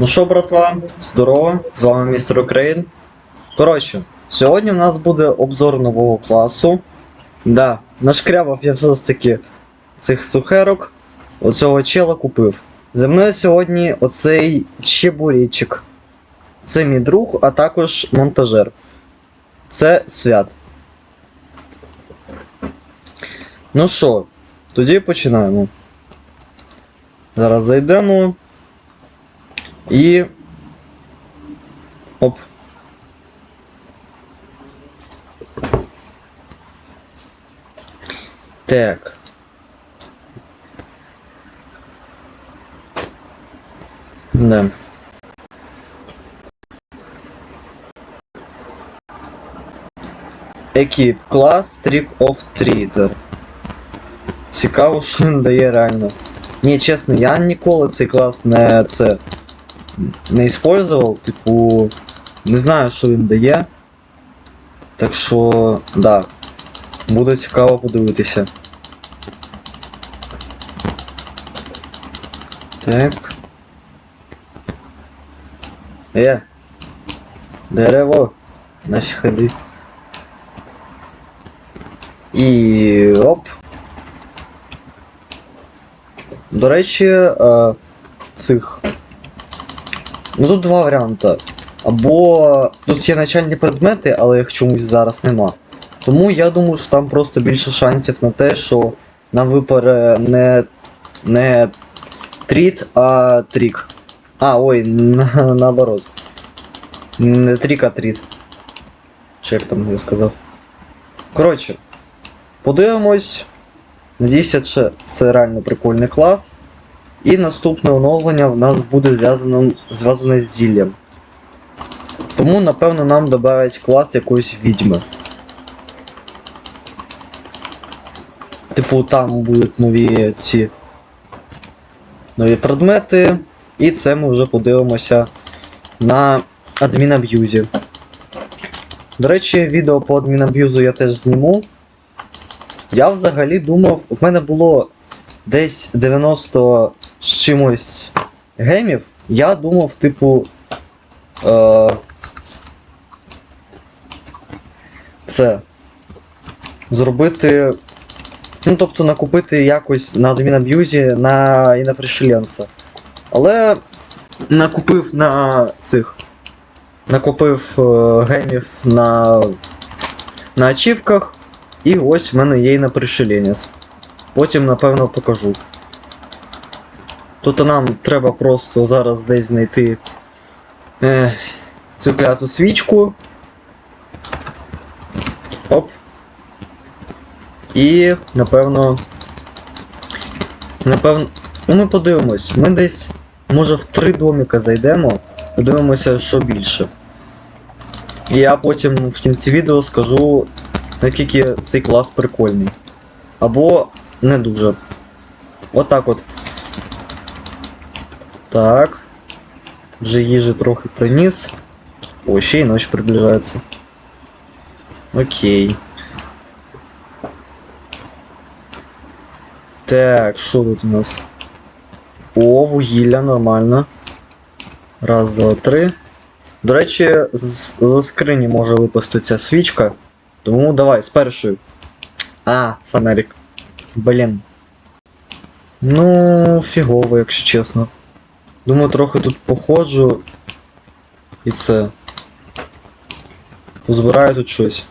Ну що, братва, здорово, з вами містер Україн. Коротше, сьогодні в нас буде обзор нового класу. Да, нашкрябав я все ж таки цих сухерок. Оцього чела купив. Зі мною сьогодні оцей чебуречик. Це мій друг, а також монтажер. Це свят. Ну що, тоді починаємо. Зараз зайдемо. І. Оп. Так. Да. Екіп клас Trip of Treater. Цікаво, що він дає реально. Ні, чесно, я ніколи цей клас не це не использовал, типу, не знаю, що він дає. Так що, да. Буде цікаво подивитися. Так. Е. Дерево. Наші ходи. І оп. До речі, е, цих. Ну тут два варіанти. Або тут є начальні предмети, але їх чомусь зараз нема. Тому я думаю, що там просто більше шансів на те, що нам випаре не. не тріт, а трік. А, ой, на, наоборот. Не трік, а тріт. Чи як там я сказав. Коротше, подивимось. Надіюся, це реально прикольний клас. І наступне оновлення в нас буде зв'язане з зіллям. Тому, напевно, нам додають клас якоїсь відьми. Типу, там будуть нові ці нові предмети. І це ми вже подивимося на адмінаб'юзі. До речі, відео по адмінаб'юзу я теж зніму. Я взагалі думав, в мене було десь 90 з чимось геймів. Я думав, типу. Е, це. Зробити. Ну, тобто накупити якось на адмінаб'юзі на і на пришеленца. Але накупив на цих. Накупив е, геймів на. на ачівках. І ось в мене є і на пришеленець. Потім, напевно, покажу. Тут нам треба просто зараз десь знайти е, цю кляту свічку. Оп. І, напевно. Напевно. Ну ми подивимось. Ми десь, може, в три доміка зайдемо. Подивимося, що більше. І я потім в кінці відео скажу, наскільки цей клас прикольний. Або не дуже. Отак от. Вже їжі трохи приніс. О, ще й ночь приближається. Окей. Так, що тут у нас? О, вугілля, нормально. Раз, два, три. До речі, за скрині може випуститися свічка. Тому давай, з першою. А, фонарик. Блін. Ну, фігово, якщо чесно. Думаю, трохи тут походжу. І це. Позбираю тут щось.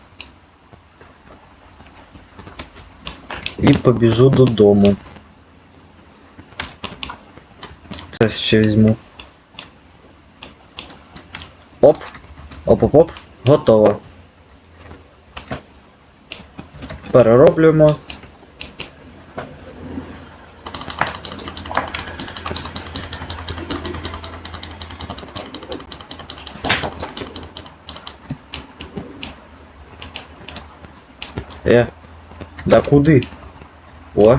І побіжу додому. Це ще візьму. Оп. Оп-оп-оп. Готово. Перероблюємо. А куди? О!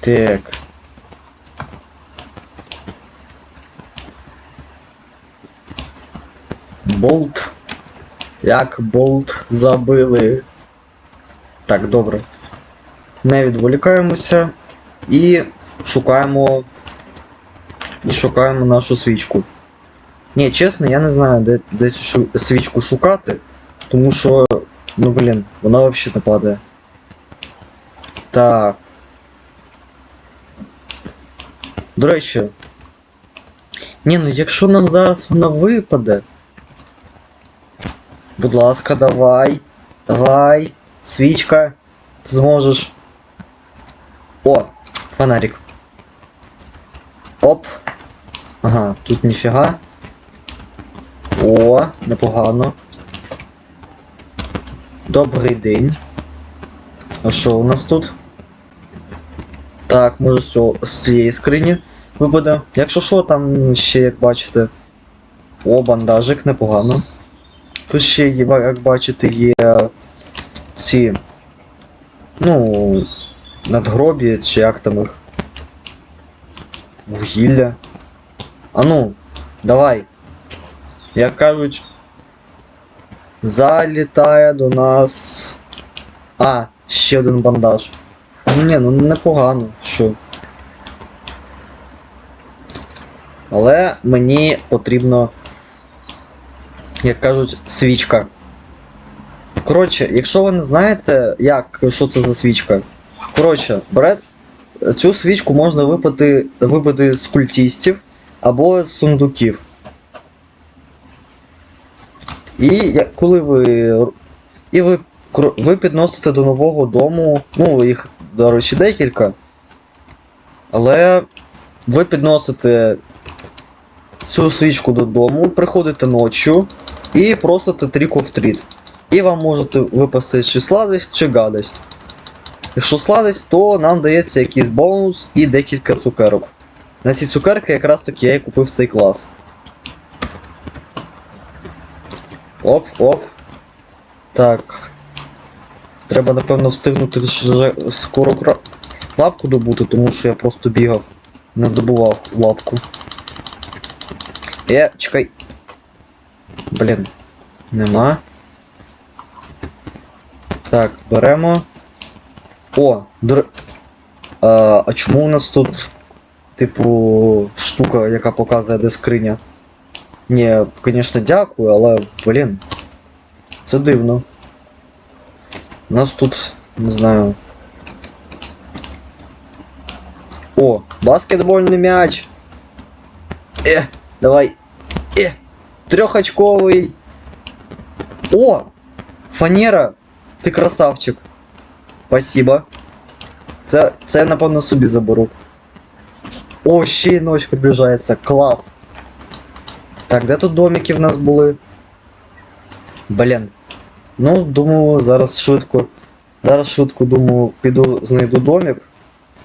Так. Болт. Як болт забили. Так, добре. Не відволікаємося і шукаємо. І шукаємо нашу свічку. Ні, чесно, я не знаю, де, де цю свічку шукати, тому що, ну блін, вона взагалі не падає. Так. До речі. Ні, ну якщо нам зараз вона випаде. Будь ласка, давай. Давай. Свічка. Ти зможеш. О, фонарик. Оп. Ага, тут ніфіга. О, непогано. Добрий день. А що у нас тут? Так, може з, цього, з цієї скрині випаде. Якщо що, там ще, як бачите. О, бандажик, непогано. Тут ще, як бачите, є ці. Ну. Надгробі, чи як там їх. Вугілля. А ну, давай. Як кажуть. Залітає до нас. А, ще один бандаж. Ні, ну непогано, що. Але мені потрібно, як кажуть, свічка. Коротше, якщо ви не знаєте, як, що це за свічка. Коротше, бере, цю свічку можна випити, вибити з культістів або з сундуків. І коли ви. І ви, ви підносите до нового дому. Ну, їх, до речі, декілька. Але ви підносите цю свічку додому, приходите ночі і просите трік of treat. І вам можете випасти чи сладость, чи гадость. Якщо сладость, то нам дається якийсь бонус і декілька цукерок. На ці цукерки якраз таки я і купив цей клас. Оп, оп. Так. Треба, напевно, встигнути вже скоро лапку добути, тому що я просто бігав. Не добував лапку. Е, чекай. Блін. Нема. Так, беремо. О, др... А, а чому у нас тут, типу, штука, яка показує, де скриня? Ні, звісно, дякую, але, блін. Це дивно. У нас тут, не знаю. О, баскетбольний м'яч. Е, давай. Е, трьохочковий. О! Фанера! Ти красавчик. Спасибо. Це, це я напевно собі заберу. О, ще й ночь приближається. Клас. Так, де тут домики в нас були? Блін. Ну, думаю, зараз швидко. Зараз швидко, думаю, піду знайду домик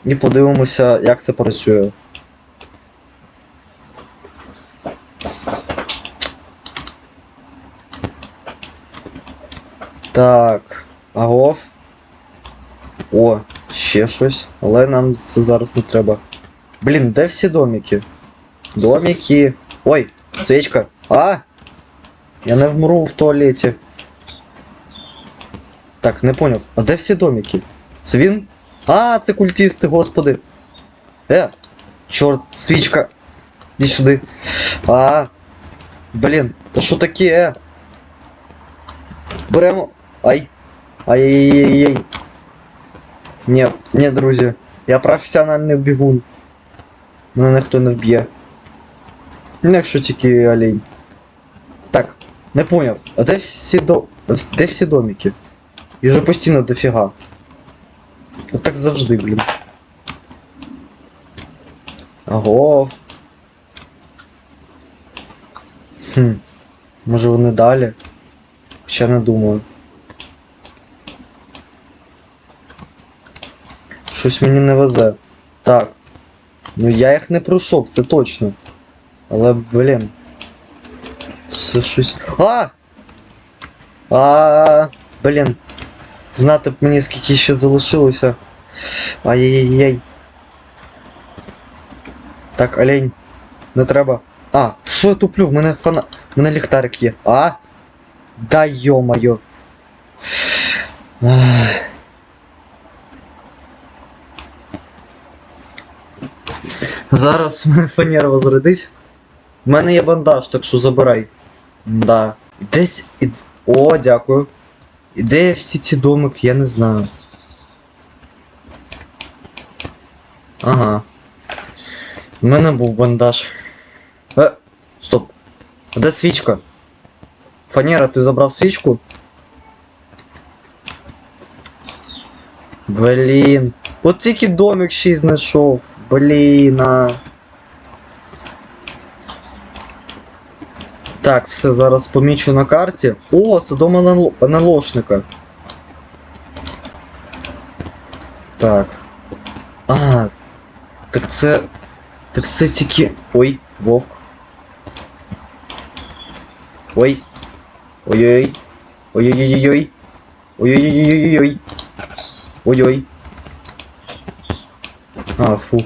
і подивимося, як це працює. Так. Агов. О, ще щось. Але нам це зараз не треба. Блін, де всі домики? Домики. Ой, свічка. А! Я не вмру в туалеті. Так, не поняв. А де всі домики? Це він? А, це культісти, господи. Е! Чорт, свічка. Іди сюди. А. Блін, та що таке? Беремо. Ай. Ай-яй-яй-яй. Ні, ні, друзі. Я професіональний бігун. Мене ніхто не вб'є. Ну, якщо тільки олень. Так, не поняв. А де всі до. Де всі домики? Їх же постійно дофіга. Отак завжди, блін. Аго. Хм. Може вони далі? Хоча не думаю. Щось мені не везе. Так. Ну я їх не пройшов, це точно. Але, блін. Це щось. А! А! Блін. Знати б мені скільки ще залишилося. Ай-яй-яй. Так, олень. Не треба. А, що я туплю? В мене фана. В мене ліхтарик є. А? Да йо-моє. Зараз фанера возродить. У мене є бандаж, так що забирай. Да. Десь. О, дякую. І де всі ці домики, я не знаю. Ага. У мене був бандаж. Е, стоп. Де свічка? Фанера, ти забрав свічку? Блін. От тільки домик ще й знайшов. Блін. А. Так, все зараз помічу на карті. О, це дом анал- аналошника. Так. А, так це. Так це тільки. Ой, вовк. Ой. Ой-ой-ой. Ой-ой-ой-ой. Ой-ой-ой-ой-ой. Ой-ой. А, фу.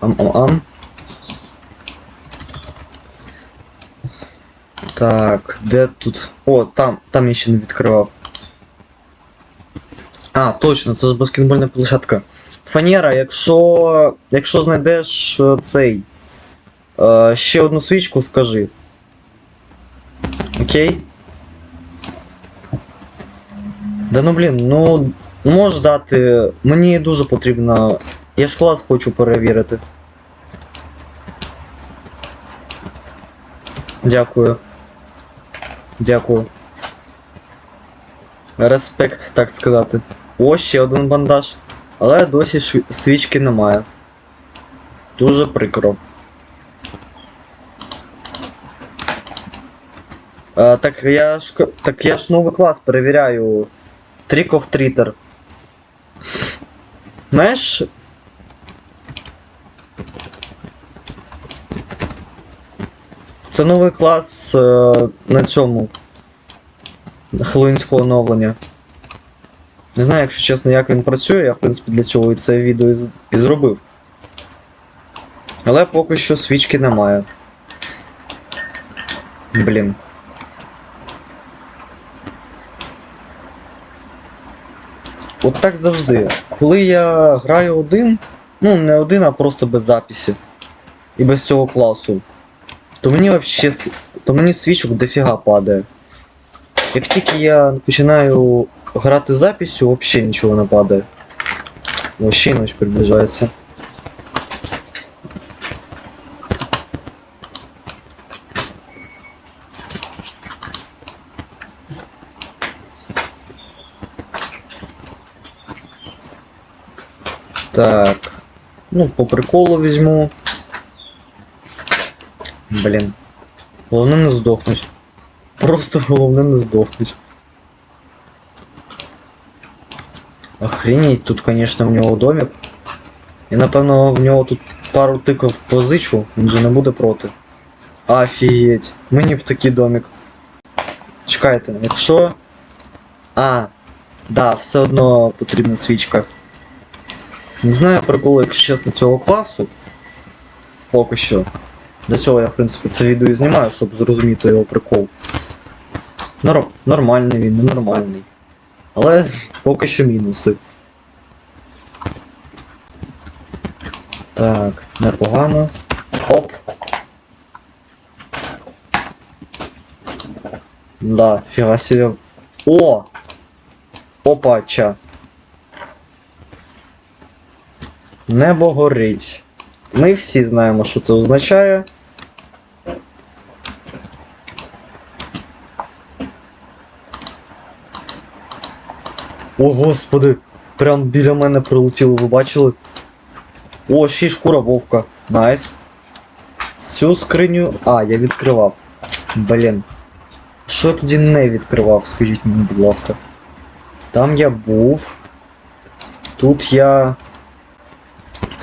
Ам-ам-ам. Так, де тут. О, там, там я ще не відкривав. А, точно, це ж баскетбольна площадка. Фанера, якщо. Якщо знайдеш е, цей. Е, ще одну свічку, скажи. Окей? Да ну блін, ну. Можеш дати. Мені дуже потрібно. Я ж клас хочу перевірити. Дякую. Дякую. Респект, так сказати. О, ще один бандаж. Але досі свічки немає. Дуже прикро. А, так я ж так я ж новий клас перевіряю. Trick of Treater. Знаєш. Це новий клас е, на цьому. Хеллоуінського оновлення. Не знаю, якщо чесно, як він працює, я в принципі для цього і це відео і, зробив. Але поки що свічки немає. Блін. От так завжди. Коли я граю один, ну не один, а просто без записі. І без цього класу, то мені вообще то мені свічок дофіга падає. Як тільки я починаю грати записью, вообще нічого не падає. Вообще ночь приближається. Так. Ну, по приколу візьму. Блін. Головне не здохнуть. Просто головне не здохнуть. Охренеть, тут, конечно, в нього домик. І напевно в нього тут пару тиків позичу, він же не буде проти. Офігеть, мені б такий домик. Чекайте, якщо. А, да, все одно потрібна свічка. Не знаю приколу, якщо чесно, цього класу. Поки що. Для цього я, в принципі, це відео і знімаю, щоб зрозуміти його прикол. Нор... Нормальний він, ненормальний. Але поки що мінуси. Так, непогано. Оп. Да, фіга себе. О! Опача. Небо горить. Ми всі знаємо, що це означає. О, господи! Прям біля мене прилетіло, ви бачили? О, ще й шкура вовка. Найс. Цю скриню. А, я відкривав. Блін. Що я тоді не відкривав, скажіть мені, будь ласка. Там я був. Тут я.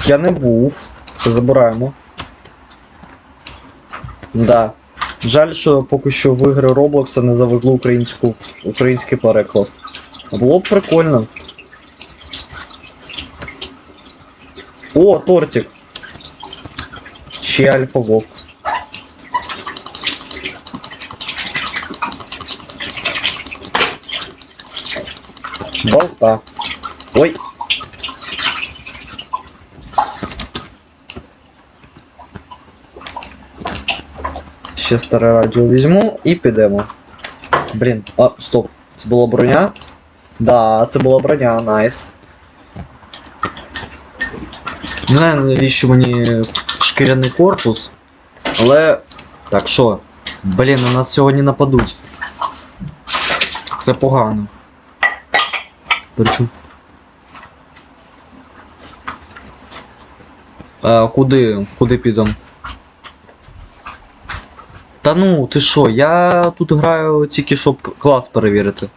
Я не був. Це забираємо. Да. Жаль, що поки що в ігри Roblox не завезли українську, український переклад. Було б прикольно. О, тортик. Ще альфа вовк. Болта. Ой. Ще старе радіо візьму і підемо. Блін, а, стоп. Це була броня? Да, це була броня, найс. Не знаю, навіщо мені шкіряний корпус. Але. Так, що? Блін, на нас сьогодні нападуть. Це погано. Причому. А, куди? Куди підемо? Ну, ти що, я тут граю тільки щоб клас перевірити.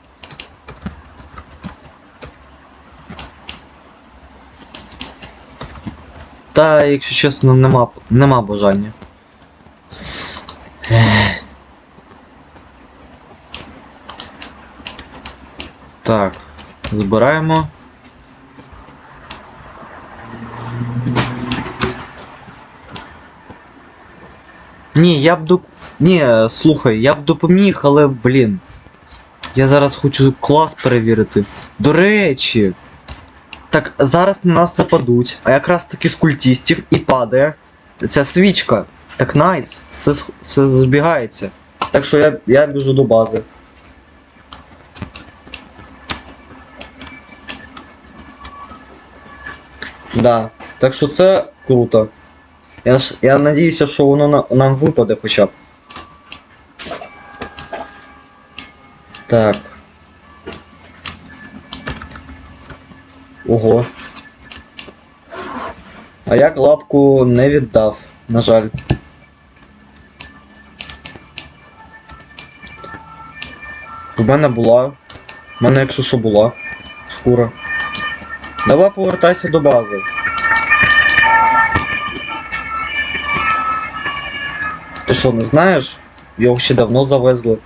Та, якщо чесно, нема, нема бажання. Так, збираємо. Ні, я б до. Ні, слухай, я б допоміг, але, блін. Я зараз хочу клас перевірити. До речі. Так, зараз на нас нападуть, а якраз таки з культістів і падає ця свічка. Так найс, все, все збігається. Так що я, я біжу до бази. Да. Так що це круто. Я, я надіюся, що воно на, нам випаде хоча б. Так. Ого. А я лапку не віддав, на жаль. У мене була. У мене, якщо що була. Шкура. Давай повертайся до бази. Ти що, не знаєш? Його ще давно завезли.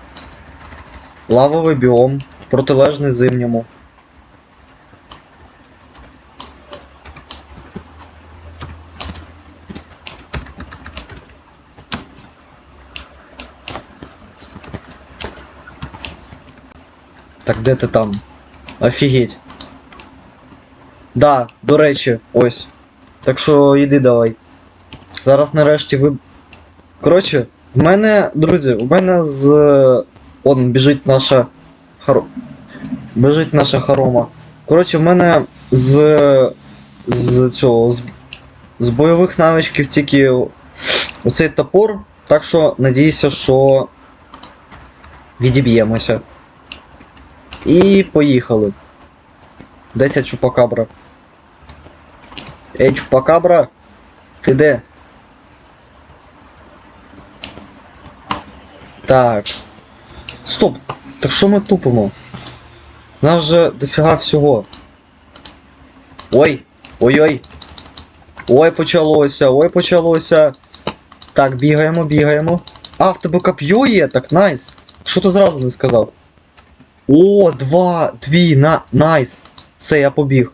Лавовий біом, протилежний зимньому. Так де ти там? Офігеть. Да, до речі, ось. Так що йди давай. Зараз нарешті ви. Коротше, в мене, друзі, у мене з. Он біжить наша. Хар... Біжить наша хорома. Коротше, в мене з. З цього. З, з бойових навичків тільки оцей топор. Так що надіюся, що відіб'ємося. І поїхали. Де ця чупакабра? Ей, чупакабра? Ти де? Так. Стоп! Так що ми тупимо? Нас же дофіга всього. Ой! Ой-ой! Ой, почалося, ой, почалося. Так, бігаємо, бігаємо. А, в тебе коп'ю є? Так, найс. Що ти зразу не сказав? О, два, дві, на, найс. Все, я побіг.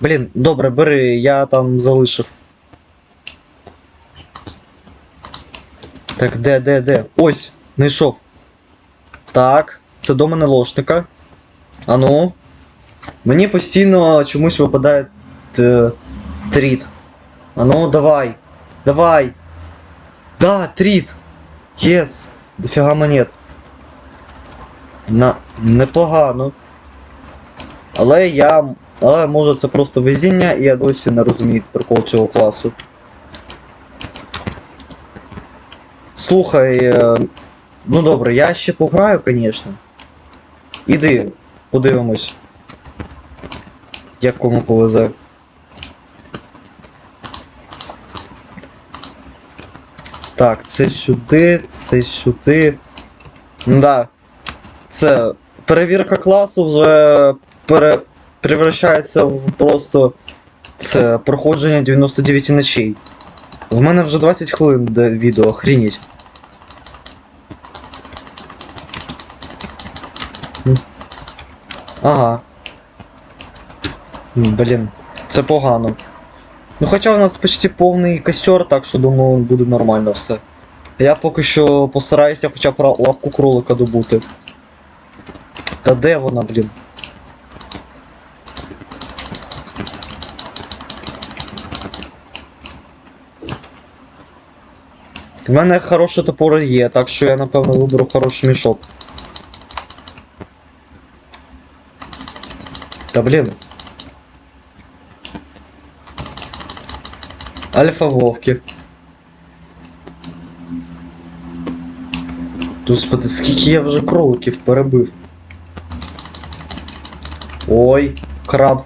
Блін, добре, бери, я там залишив. Так, де, де, де? Ось, знайшов. Так, це до мене лошника. Ану. Мені постійно чомусь випадає е, тріт. Ану, давай. Давай. Да, тріт. Єс. Дофіга монет. На. Непогано. Але я. Але може це просто везіння, і я досі не розумію прикол цього класу. Слухай. е, Ну добре, я ще пограю, звісно. Іди, подивимось. Як кому повезе. Так, це сюди, це сюди. Да. Це перевірка класу вже пере... превращається в просто це проходження 99 ночей. В мене вже 20 хвилин де відео, охренеть. Ага. М, Блін, це погано. Ну хоча у нас почти повний костер, так що думаю, буде нормально все. Я поки що постараюся хоча б лапку кролика добути. Та де вона, блін? У мене хороший топор є, так що я напевно виберу хороший мішок. Та блін. Альфа вовки. Господи, скільки я вже кроликів перебив. Ой, краб.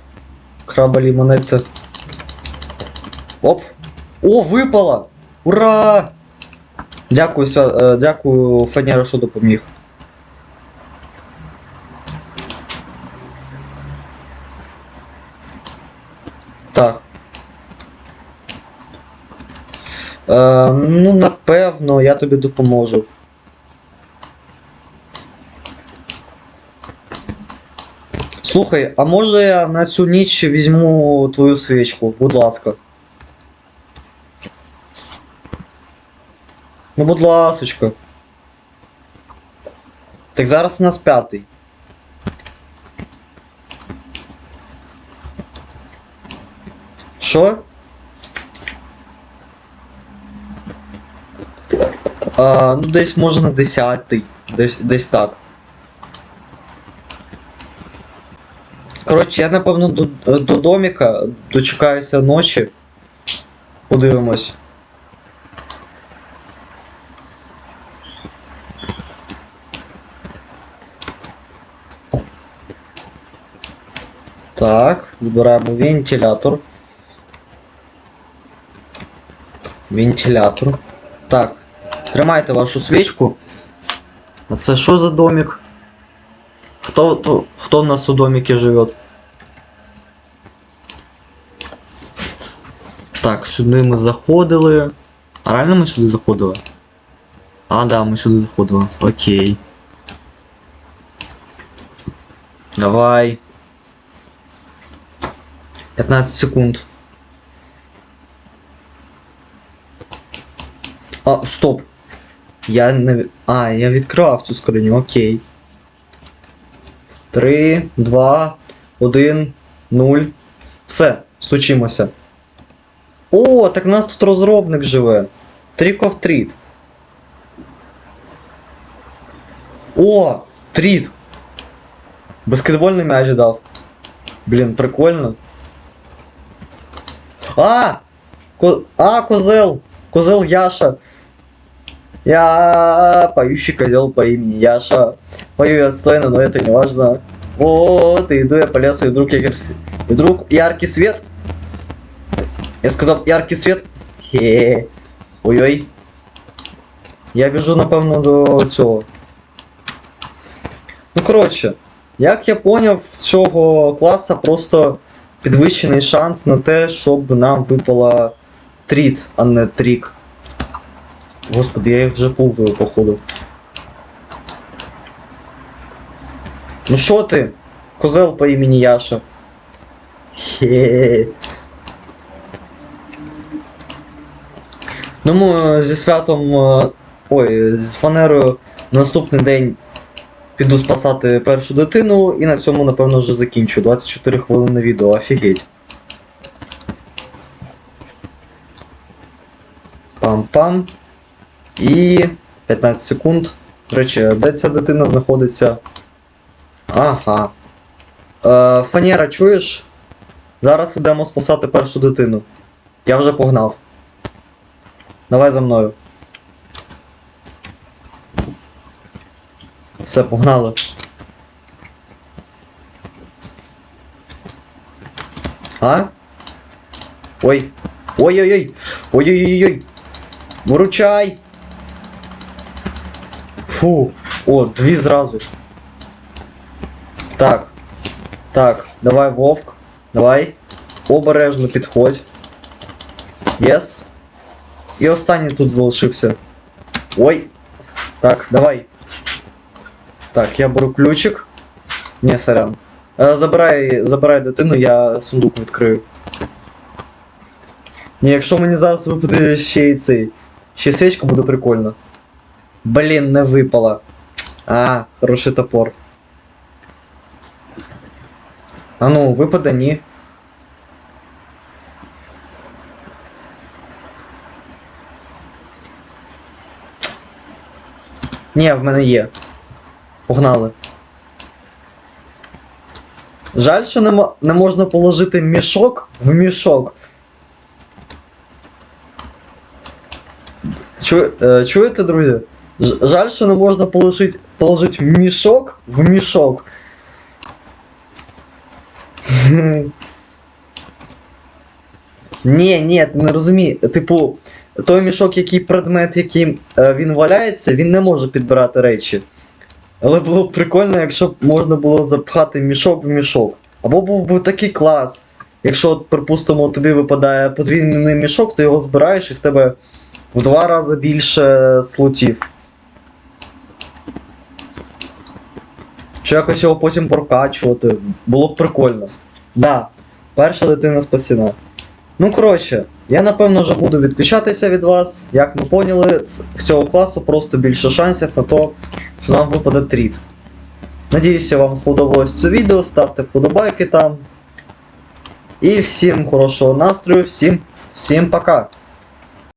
Краба лімонетта. Оп. О, випало! Ура! Дякую, Свя- е, дякую, Фанера, що допоміг. Так. Е, ну, напевно, я тобі допоможу. Слухай, а може я на цю ніч візьму твою свічку, будь ласка. Ну, будь ласочка. Так зараз у нас п'ятий. Що? А, ну десь може на десятий. Десь, десь так. Коротше, я напевно до, до доміка дочекаюся ночі. Подивимось. Так, збираємо вентилятор. Вентилятор. Так, тримайте вашу свічку. Це що за домик? Хто, то, хто в нас у домике живет? Так, сюди ми заходили. А реально ми сюди заходили? А, да, ми сюди заходили. Окей. Давай. 15 секунд. А, стоп. Я не... А, я відкривав цю скриню, окей. 3, 2, 1, 0. Все, стучимося. О, так нас тут розробник живе. Trick of Treat. О, тріт. Баскетбольний м'яч дав. Блін, прикольно. А! Ко... А, козел! Козел Яша! Я поющий козел по имени Яша. Пою я отстойно, но это не важно. Вот, и иду я по лесу, и вдруг, я... и вдруг яркий свет. Я сказал яркий свет. Хе. Ой-ой. Я біжу, напевно, до цього. Ну, коротше, як я поняв, в цього класа просто підвищений шанс на те, щоб нам випала тріт, а не трік. Господи, я їх вже пулвою, походу. Ну що ти? Козел по імені Яша. Хе. Думаю, зі святом. е, Ой, з фанерою наступний день піду спасати першу дитину і на цьому, напевно, вже закінчу. 24 хвилини відео, офігеть. Пам-пам. І 15 секунд. До речі, де ця дитина знаходиться? Ага. Е, Фанера, чуєш? Зараз ідемо спасати першу дитину. Я вже погнав. Давай за мною. Все, погнали. А? Ой. Ой-ой-ой. Ой-ой-ой-ой. Выручай. Фу. О, дві зразу. Так. Так, давай, Вовк. Давай. Обережно підходь. Єс. І останній тут залишився. Ой. Так, давай. Так, я беру ключик. Не, сорян. Е, забирай, забирай дитину, я сундук відкрию. Ні, якщо мені зараз випаде ще й цей. Ще свічка буде прикольно. Блін, не випала. А, хороший топор. А ну, випаде ні. Ні, в мене є. Погнали. Жаль, що не, не можна положити мішок в мішок. Чу, е, чуєте, друзі? Жаль, що не можна положити, положити мішок в мішок. Ні, ні, ти не розумій. Типу, той мішок, який предмет, яким е, він валяється, він не може підбирати речі. Але було б прикольно, якщо б можна було запхати мішок в мішок. Або був би такий клас. Якщо, от, припустимо, тобі випадає подвійний мішок, ти його збираєш і в тебе в два рази більше слотів. Чи якось його потім прокачувати. Було б прикольно. Да, перша дитина спасена. Ну, коротше, я напевно вже буду відключатися від вас. Як ми поняли, в цього класу просто більше шансів на то, що нам випаде тріт. Надіюся, вам сподобалось це відео, ставте вподобайки там. І всім хорошого настрою, всім, всім пока!